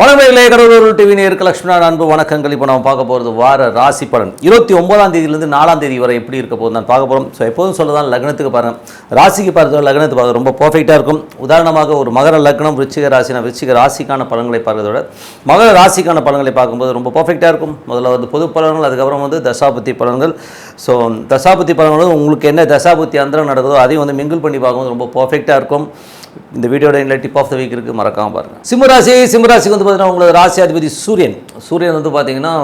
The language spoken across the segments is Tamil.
வணக்கங்களே கடவுள் டிவி நேருக்கு லட்சுமணா அன்பு வணக்கங்கள். இப்போ நம்ம பார்க்க போகிறது வார ராசி பலன். இருபத்தி ஒன்பதாம் தேதியிலிருந்து நாலாம் தேதி வரை எப்படி இருக்க போகுது நான் பார்க்க போகிறோம் ஸோ எப்போதும் சொல்லதான் லக்னத்துக்கு பாருங்க. ராசிக்கு பார்த்து லக்னத்துக்கு பார்க்க ரொம்ப பர்ஃபெக்டாக இருக்கும். உதாரணமாக ஒரு மகர லக்னம் விருச்சிக ராசினா விருச்சிக ராசிக்கான பலன்களை பார்க்கறதோட மகர ராசிக்கான பலன்களை பார்க்கும்போது ரொம்ப பர்ஃபெக்டாக இருக்கும். முதல்ல வந்து பொது பலன்கள் அதுக்கப்புறம் வந்து தசாபுத்தி பலன்கள். ஸோ தசாபுத்தி பலன்கள் உங்களுக்கு என்ன தசாபுத்தி அந்தரம் நடக்குதோ அதையும் வந்து மிங்கிள் பண்ணி பார்க்கும்போது ரொம்ப பர்ஃபெக்டாக இருக்கும். இந்த வீடியோட இல்லை டிப் ஆஃப் த வீக் இருக்குது மறக்காமல் பாருங்கள் சிம்மராசி சிம்மராசிக்கு வந்து பார்த்தீங்கன்னா உங்களோட ராசி அதிபதி சூரியன். சூரியன் வந்து பார்த்தீங்கன்னா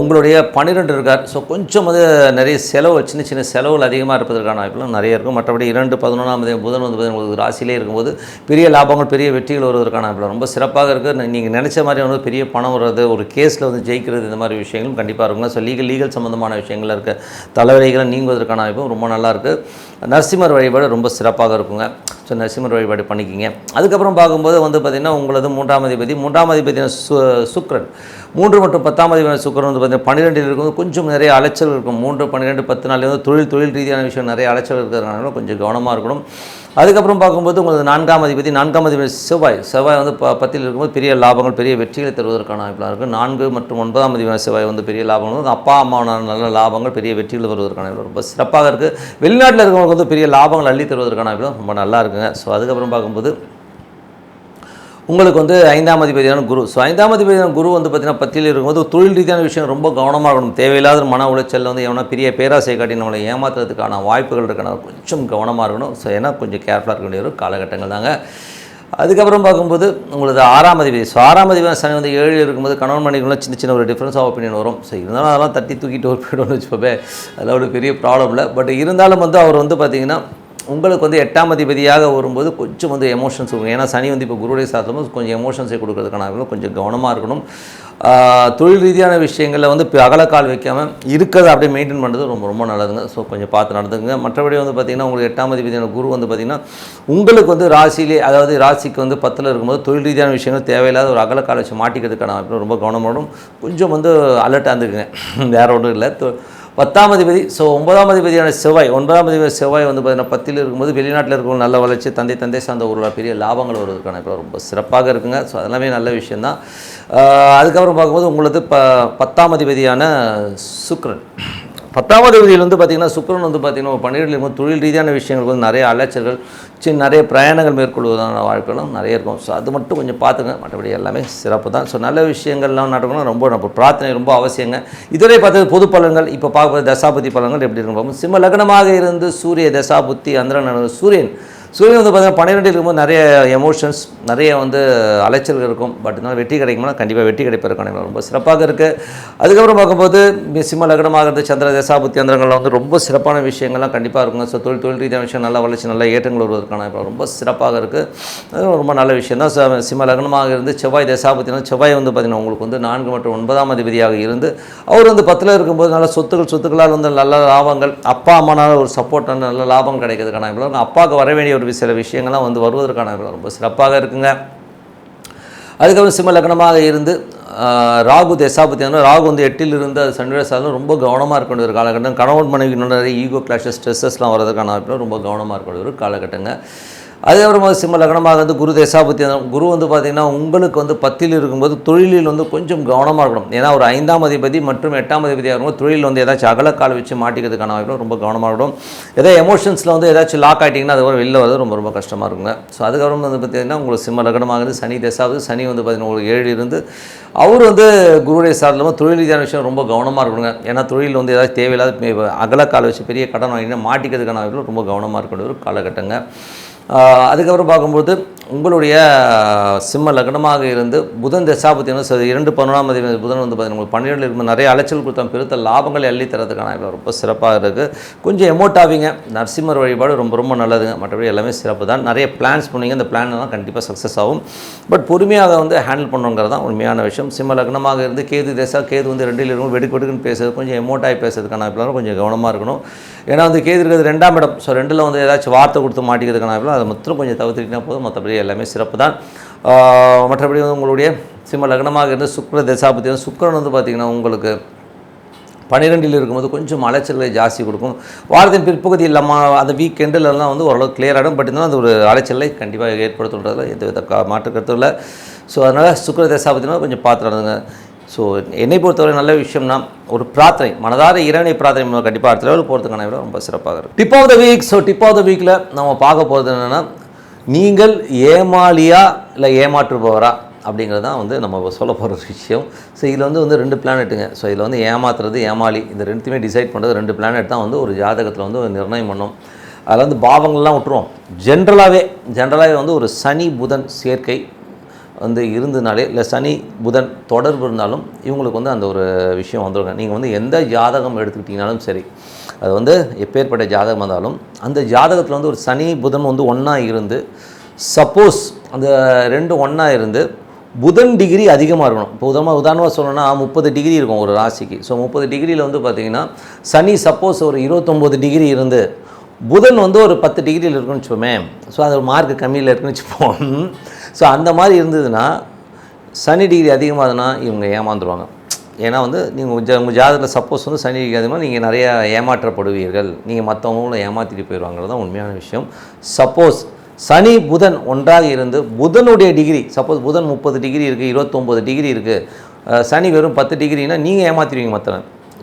உங்களுடைய பன்னிரெண்டு இருக்கார். ஸோ கொஞ்சம் வந்து நிறைய செலவு சின்ன சின்ன செலவுகள் அதிகமாக இருப்பதற்கான வாய்ப்புகள் நிறைய இருக்கும். மற்றபடி இரண்டு பதினொன்றாம் தேதி புதன் வந்து பார்த்தீங்கன்னா உங்களுக்கு ராசியிலே இருக்கும்போது பெரிய லாபங்கள் பெரிய வெற்றிகள் வருவதற்கான வாய்ப்பு ரொம்ப சிறப்பாக இருக்குது நீங்கள் நினச்ச மாதிரி வந்து பெரிய பணம் வர்றது ஒரு கேஸில் வந்து ஜெயிக்கிறது இந்த மாதிரி விஷயங்களும் கண்டிப்பாக இருக்குங்க. ஸோ லீகல் லீகல் சம்மந்தமான விஷயங்கள் இருக்க தலைவலிகளை நீங்குவதற்கான வாய்ப்பும் ரொம்ப நல்லா இருக்குது நரசிம்மர் வழிபாடு ரொம்ப சிறப்பாக இருக்குங்க. ஸோ நரசிம்மர் வழிபாடு பண்ணிக்கிங்க. அதுக்கப்புறம் பார்க்கும்போது வந்து பார்த்திங்கன்னா உங்களது மூன்றாம் அதிபதி மூன்றாம் அதிபதி சு சுக்ரன் மூன்று மற்றும் பத்தாம் அதிபதி சுக்கரன் வந்து பார்த்தீங்கன்னா பன்னிரெண்டில் இருக்கும் கொஞ்சம் நிறைய அலைச்சல் இருக்கும். மூன்று பன்னிரெண்டு பத்து நாள் வந்து தொழில் தொழில் ரீதியான விஷயம் நிறைய அலைச்சல் இருக்கிறதுனால கொஞ்சம் கவனமாக இருக்கணும். அதுக்கப்புறம் பார்க்கும்போது உங்களுக்கு நான்காம் அதிபதி நான்காம் அதிபதி செவ்வாய். செவ்வாய் வந்து ப பத்தில் இருக்கும்போது பெரிய லாபங்கள் பெரிய வெற்றிகளை தருவதற்கான வாய்ப்புலாம் இருக்குது நான்கு மற்றும் ஒன்பதாம் அதிபதி செவ்வாய் வந்து பெரிய லாபங்கள் வந்து அப்பா அம்மாவான நல்ல லாபங்கள் பெரிய வெற்றிகள் வருவதற்கான வாய்ப்பு ரொம்ப சிறப்பாக இருக்குது வெளிநாட்டில் இருக்கிறவங்களுக்கு வந்து பெரிய லாபங்கள் அள்ளி தருவதற்கான வாய்ப்பு ரொம்ப நல்லா இருக்குங்க. ஸோ அதுக்கப்புறம் பார்க்கும்போது உங்களுக்கு வந்து ஐந்தாம் அதிபதியான குரு. ஸோ ஐந்தாம் அதிபதியான குரு வந்து பார்த்தீங்கன்னா பத்தியில் இருக்கும்போது தொழில் ரீதியான விஷயம் ரொம்ப கவனமாக இருக்கணும். தேவையில்லாத மன உளைச்சல் வந்து எவனா பெரிய பேராசை காட்டி நம்மளை ஏமாத்துறதுக்கான வாய்ப்புகள் இருக்கணும் கொஞ்சம் கவனமாக இருக்கணும். ஸோ ஏன்னா கொஞ்சம் கேர்ஃபுல்லாக இருக்க வேண்டிய ஒரு காலகட்டங்கள் தாங்க. அதுக்கப்புறம் பார்க்கும்போது உங்களுக்கு ஆறாம் அதிபதி. ஸோ ஆறாம் அதிபதி சனி வந்து ஏழு இருக்கும்போது கணவன் மணிக்குள்ள சின்ன சின்ன ஒரு டிஃப்ரென்ஸ் ஆஃப் ஒப்பீனியன் வரும். ஸோ இருந்தாலும் அதெல்லாம் தட்டி தூக்கிட்டு ஒரு போய்டும்னு வச்சுப்போமே அதெல்லாம் ஒரு பெரிய ப்ராப்ளம் இல்லை பட் இருந்தாலும் வந்து அவர் வந்து பார்த்திங்கன்னா உங்களுக்கு வந்து எட்டாம் அதிபதியாக வரும்போது கொஞ்சம் வந்து எமோஷன்ஸ் இருக்கும் ஏன்னா சனி வந்து இப்போ குருடைய சாத்திரமும் கொஞ்சம் எமோஷன்ஸை கொடுக்கறதுக்கான கொஞ்சம் கவனமாக இருக்கணும். தொழில் ரீதியான விஷயங்களில் வந்து இப்போ அகலக்கால் வைக்காமல் இருக்கிறத அப்படியே மெயின்டைன் பண்ணுறது ரொம்ப ரொம்ப நல்லதுங்க. ஸோ கொஞ்சம் பார்த்து நடந்துங்க மற்றபடி வந்து பார்த்திங்கன்னா உங்களுக்கு எட்டாம் அதிபதியான குரு வந்து பார்த்திங்கன்னா உங்களுக்கு வந்து ராசியிலே அதாவது ராசிக்கு வந்து பத்தில் இருக்கும்போது தொழில் ரீதியான விஷயங்கள் தேவையில்லாத ஒரு அகலக்கால் வச்சு மாட்டிக்கிறதுக்கான ரொம்ப கவனமாடும் கொஞ்சம் வந்து அலர்ட்டாக இருந்துக்குங்க. வேறு ஒன்றும் இல்லை. பத்தாம் அதிபதி ஸோ ஒன்பதாம் அதிபதியான செவ்வாய் ஒன்பதாம் அதிபதி செவ்வாய் வந்து பார்த்தீங்கன்னா பத்தில் இருக்கும்போது வெளிநாட்டில் இருக்கவங்க நல்ல வளர்ச்சி தந்தை தந்தை சார்ந்த ஒரு பெரிய லாபங்கள் வருவதற்கான இப்போ ரொம்ப சிறப்பாக இருக்குங்க. ஸோ அதெல்லாமே நல்ல விஷயந்தான் அதுக்கப்புறம் பார்க்கும்போது உங்களது ப பத்தாம் அதிபதியான சுக்ரன் பத்தாவது விதியில் வந்து பார்த்திங்கன்னா சுக்கிரன் வந்து பார்த்திங்கன்னா ஒரு பன்னிரெண்டு இருக்கும் தொழில் ரீதியான விஷயங்களுக்கு வந்து நிறைய அலைச்சல்கள் சின்ன நிறைய பிரயாணங்கள் மேற்கொள்வதான வாழ்க்கைகளும் நிறைய இருக்கும். ஸோ அது மட்டும் கொஞ்சம் பார்த்துங்க. மற்றபடி எல்லாமே சிறப்பு தான். ஸோ நல்ல விஷயங்கள்லாம் நடக்கணும் ரொம்ப நம்ம பிரார்த்தனை ரொம்ப அவசியங்க. இதுவரை பார்த்தது பொது பலன்கள் இப்போ பார்க்குறது தசாபுத்தி பலன்கள் எப்படி இருக்கும் சிம்ம லக்னமாக இருந்து சூரிய தசாபுத்தி அந்தரன் சூரியன் சூரியன் வந்து பார்த்தீங்கன்னா பன்னிரெண்டில் இருக்கும்போது நிறைய எமோஷன்ஸ் நிறைய வந்து அலைச்சல்கள் இருக்கும். பட் இருந்தாலும் வெற்றி கிடைக்கும்னா கண்டிப்பாக வெற்றி கிடைப்பதற்கான ரொம்ப சிறப்பாக இருக்குது அதுக்கப்புறம் பார்க்கும்போது சிம்ம லக்னமாக இருந்து சந்திர தசாபுத்தி அந்தரங்களில் வந்து ரொம்ப சிறப்பான விஷயங்கள்லாம் கண்டிப்பாக இருக்குங்க. ஸோ தொழில் தொழில் ரீதியான விஷயம் நல்ல வளர்ச்சி நல்ல ஏற்றங்கள் வருவதற்கான ரொம்ப சிறப்பாக இருக்குது அது ரொம்ப நல்ல விஷயம் தான். ச- சிம்ம லக்னமாக இருந்து செவ்வாய் தசாபுத்தினா செவ்வாய் வந்து பார்த்திங்கன்னா உங்களுக்கு வந்து நான்கு மற்றும் ஒன்பதாம் அதிபதியாக இருந்து அவர் வந்து பத்தில் இருக்கும்போது நல்ல சொத்துக்கள் சொத்துக்களால் வந்து நல்ல லாபங்கள் அப்பா அம்மானால் ஒரு சப்போர்ட் நல்ல லாபம் கிடைக்கிறதுக்கான அப்பாவுக்கு வர வேண்டிய ஒரு சில விஷயங்கள்லாம் வந்து வருவதற்கான ரொம்ப சிறப்பாக இருக்குங்க. அதுக்கப்புறம் சிம்ம லக்னமாக இருந்து ராகு தசாபத்தியான ராகு வந்து எட்டிலிருந்து அது சண்டை ரொம்ப கவனமாக இருக்க வேண்டிய ஒரு காலகட்டம். கணவன் மனைவி நிறைய ஈகோ கிளாஷஸ் ஸ்ட்ரெஸ்ஸஸ்லாம் வரதுக்கான வாய்ப்புகள் ரொம்ப கவனமாக இருக்க வேண்டிய ஒரு காலகட்டங்க. அதுக்கப்புறமா சிம்ம லக்னமாக வந்து குரு தேசாபத்தி குரு வந்து பார்த்திங்கன்னா உங்களுக்கு வந்து பத்தில் இருக்கும்போது தொழிலில் வந்து கொஞ்சம் கவனமாக இருக்கணும். ஏன்னா ஒரு ஐந்தாம் அதிபதி மற்றும் எட்டாம் அதிபதியாக இருக்கும்போது தொழில் வந்து ஏதாச்சும் அகலக்கால் வச்சு மாட்டிக்கிறதுக்கான வாய்ப்பு ரொம்ப கவனமாக இருக்கணும். ஏதாவது எமோஷன்ஸில் வந்து ஏதாச்சும் லாக் ஆகிட்டிங்கன்னா அது வெளில வரது ரொம்ப ரொம்ப கஷ்டமாக இருக்குங்க. ஸோ அதுக்கப்புறம் வந்து பார்த்திங்கன்னா உங்களுக்கு சிம்ம லக்னமாகுது சனி தேசாவது சனி வந்து பார்த்திங்கன்னா உங்களுக்கு ஏழு இருந்து அவர் வந்து குருடைய சார்ந்த தொழில் ரீதியான விஷயம் ரொம்ப கவனமாக இருக்கணுங்க. ஏன்னா தொழில் வந்து ஏதாவது தேவையில்லாத அகலக்கால் வச்சு பெரிய கடன் வாங்கினா மாட்டிக்கிறதுக்கான வாய்ப்பு ரொம்ப கவனமாக இருக்கக்கூடிய ஒரு காலகட்டங்க. அதுக்கப்புறம் பார்க்கும்போது உங்களுடைய சிம்ம லக்னமாக இருந்து புதன் தசாபத்தியம் ச- இரண்டு பதினொன்றாம் தேதி புதன் வந்து பார்த்தீங்கன்னா உங்களுக்கு பன்னிரெண்டில் இருக்கும் நிறைய அலைச்சல் கொடுத்தா பெருத்த லாபங்களை அள்ளி தரதுக்கான ரொம்ப சிறப்பாக இருக்குது கொஞ்சம் எமோட் ஆவீங்க. நரசிம்மர் வழிபாடு ரொம்ப ரொம்ப நல்லதுங்க. மற்றபடி எல்லாமே சிறப்பு தான். நிறைய பிளான்ஸ் பண்ணுவீங்க அந்த பிளான்லாம் கண்டிப்பாக சக்ஸஸ் ஆகும். பட் பொறுமையாக வந்து ஹேண்டில் பண்ணுங்கிறது தான் உண்மையான விஷயம். சிம்ம லக்னமாக இருந்து கேது தேசா கேது வந்து ரெண்டில் இருக்கும் வெடுக்கு வெடுக்குன்னு பேசுறது கொஞ்சம் எமோட்டாகி பேசுறதுக்கான வாய்ப்புலாம் கொஞ்சம் கவனமாக இருக்கணும். ஏன்னா வந்து கேது இருக்கிறது ரெண்டாம் இடம். ஸோ ரெண்டில் வந்து ஏதாச்சும் வார்த்தை கொடுத்து மாட்டிக்கிறதுக்கான அதை மட்டும் கொஞ்சம் தவிர்த்துக்கிட்டா போதும். மற்றபடி எல்லாமே சிறப்பு தான் மற்றபடி வந்து உங்களுடைய சிம்ம லக்னமாக இருந்து சுக்கர தசாபதி வந்து சுக்கரன் வந்து பார்த்திங்கன்னா உங்களுக்கு பன்னிரெண்டில் இருக்கும்போது கொஞ்சம் அலைச்சல்களை ஜாஸ்தி கொடுக்கும். வாரத்தின் பிற்பகுதி இல்லாமல் அந்த வீக்கெண்டிலலாம் வந்து ஓரளவு clear ஆகிடும் பட் இருந்தாலும் அது ஒரு அலைச்சலை கண்டிப்பாக ஏற்படுத்துன்றதில் எந்த வித மாற்று கருத்தும் இல்லை. ஸோ அதனால் சுக்கர தசாபத்தினா கொஞ்சம் பார்த்து நடந்துங்க. ஸோ என்னை பொறுத்தவரை நல்ல விஷயம்னா ஒரு பிரார்த்தனை மனதார இறைவனை பிரார்த்தனை கண்டிப்பாக அடுத்த லெவல் போகிறதுக்கான விட ரொம்ப சிறப்பாக இருக்கும். Tip of the week so tip of the வீக்கில் நம்ம பார்க்க போகிறது என்னென்னா நீங்கள் ஏமாளியா இல்லை ஏமாற்றுபவரா அப்படிங்கிறது தான் வந்து நம்ம சொல்ல போகிற விஷயம். ஸோ இதில் வந்து வந்து ரெண்டு பிளானெட்டுங்க ஸோ இதில் வந்து ஏமாத்துறது ஏமாளி இந்த ரெண்டுத்தையுமே டிசைட் பண்ணுறது ரெண்டு பிளானெட் தான் வந்து ஒரு ஜாதகத்தில் வந்து நிர்ணயம் பண்ணும். அதில் வந்து பாவங்கள்லாம் விட்டுருவோம். ஜென்ரலாகவே ஜென்ரலாகவே வந்து ஒரு சனி புதன் சேர்க்கை வந்து இருந்ததுனாலே இல்லை சனி புதன் தொடர்பு இருந்தாலும் இவங்களுக்கு வந்து அந்த ஒரு விஷயம் வந்துருங்க. நீங்கள் வந்து எந்த ஜாதகம் எடுத்துக்கிட்டிங்கனாலும் சரி அது வந்து எப்பேற்பட்ட ஜாதகம் இருந்தாலும் அந்த ஜாதகத்தில் வந்து ஒரு சனி புதன் வந்து ஒன்றா இருந்து சப்போஸ் அந்த ரெண்டு ஒன்றா இருந்து புதன் டிகிரி அதிகமாக இருக்கணும். இப்போ உதாரணமாக உதாரணமாக சொல்லணும்னா முப்பது டிகிரி இருக்கும் ஒரு ராசிக்கு. ஸோ முப்பது டிகிரியில் வந்து பார்த்திங்கன்னா சனி சப்போஸ் ஒரு இருபத்தொம்போது டிகிரி இருந்து புதன் வந்து ஒரு பத்து டிகிரியில் இருக்குன்னு வச்சுப்போமே ஸோ அது மார்க் கம்மியில் இருக்குன்னு வச்சுப்போம். ஸோ அந்த மாதிரி இருந்ததுன்னா சனி டிகிரி அதிகமாகுதுன்னா இவங்க ஏமாந்துருவாங்க. ஏன்னா வந்து நீங்கள் உங்கள் உங்கள் ஜாதகத்தில் சப்போஸ் வந்து சனி டிகிரி அதிகமாக நீங்கள் நிறையா ஏமாற்றப்படுவீர்கள். நீங்கள் மற்றவங்களும் ஏமாற்றிட்டு போயிடுவாங்கிறது தான் உண்மையான விஷயம். சப்போஸ் சனி புதன் ஒன்றாக இருந்து புதனுடைய டிகிரி சப்போஸ் புதன் முப்பது டிகிரி இருக்குது இருபத்தொம்போது டிகிரி இருக்குது சனி வெறும் பத்து டிகிரின்னா நீங்கள் ஏமாற்றிடுவீங்க மற்றவன்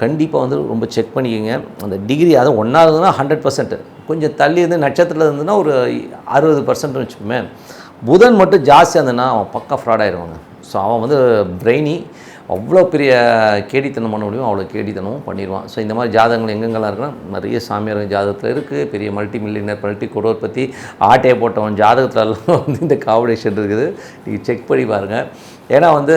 கண்டிப்பாக வந்து ரொம்ப செக் பண்ணிக்கோங்க. அந்த டிகிரி அது ஒன்றா இருந்ததுன்னா ஹண்ட்ரட் பர்சன்ட் கொஞ்சம் தள்ளி இருந்து நட்சத்திரத்தில் இருந்ததுன்னா ஒரு அறுபது பர்சன்ட்னு வச்சுக்கோமே. புதன் மட்டும் ஜாஸ்தியாக இருந்ததுன்னா அவன் பக்கா ஃப்ராட் ஆயிடுவாங்க ஸோ அவன் வந்து பிரெயினி அவ்வளோ பெரிய கேடித்தனம் பண்ண முடியும் அவ்வளோ கேடித்தனமும் பண்ணிடுவான். ஸோ இந்த மாதிரி ஜாதகங்கள் எங்கெங்கெல்லாம் இருக்குன்னா நிறைய சாமியார் ஜாதகத்தில் இருக்குது பெரிய மல்டி மில்லியனர் மல்டி குரோர் பற்றி ஆட்டையை போட்டவன் ஜாதகத்துலலாம் வந்து இந்த காம்படிஷன் இருக்குது. நீங்கள் செக் பண்ணி பாருங்கள் ஏன்னா வந்து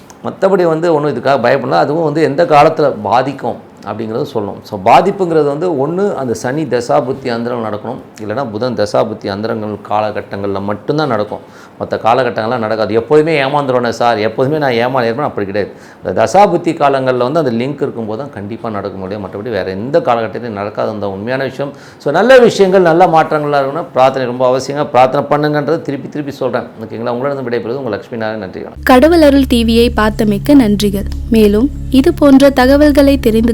மற்றபடி வந்து ஒன்றும் இதுக்காக பயப்படலாம் அதுவும் வந்து எந்த காலத்தில் பாதிக்கும்? அப்படிங்கிறத சொல்லணும். ஸோ பாதிப்புங்கிறது வந்து ஒன்று அந்த சனி தசாபுத்தி அந்தரங்கள் நடக்கணும். இல்லைன்னா புதன் தசாபுத்தி அந்தரங்கள் காலகட்டங்களில் மட்டும்தான் நடக்கும். மற்ற காலகட்டங்கள்லாம் நடக்காது. எப்போதுமே ஏமாந்துருவேன் சார். எப்போதுமே நான் ஏமா இருப்பேன் அப்படி கிடையாது. இந்த தசாபுத்தி காலங்களில் வந்து அந்த லிங்க் இருக்கும்போது தான் கண்டிப்பாக நடக்க முடியும் மற்றபடி வேறு எந்த காலகட்டத்திலையும் நடக்காது. அந்த உண்மையான விஷயம். ஸோ நல்ல விஷயங்கள் நல்ல மாற்றங்களாக இருக்கணும். பிரார்த்தனை ரொம்ப அவசியமாக பிரார்த்தனை பண்ணுங்கன்றது திருப்பி திருப்பி சொல்கிறேன் ஓகேங்களா? உங்களிடம் விடைபெறுவது உங்கள் லட்சுமி நாராயண நன்றி கடவுள் அருள் டிவியை பார்த்தமைக்க நன்றிகள். மேலும் இது போன்ற தகவல்களை தெரிந்து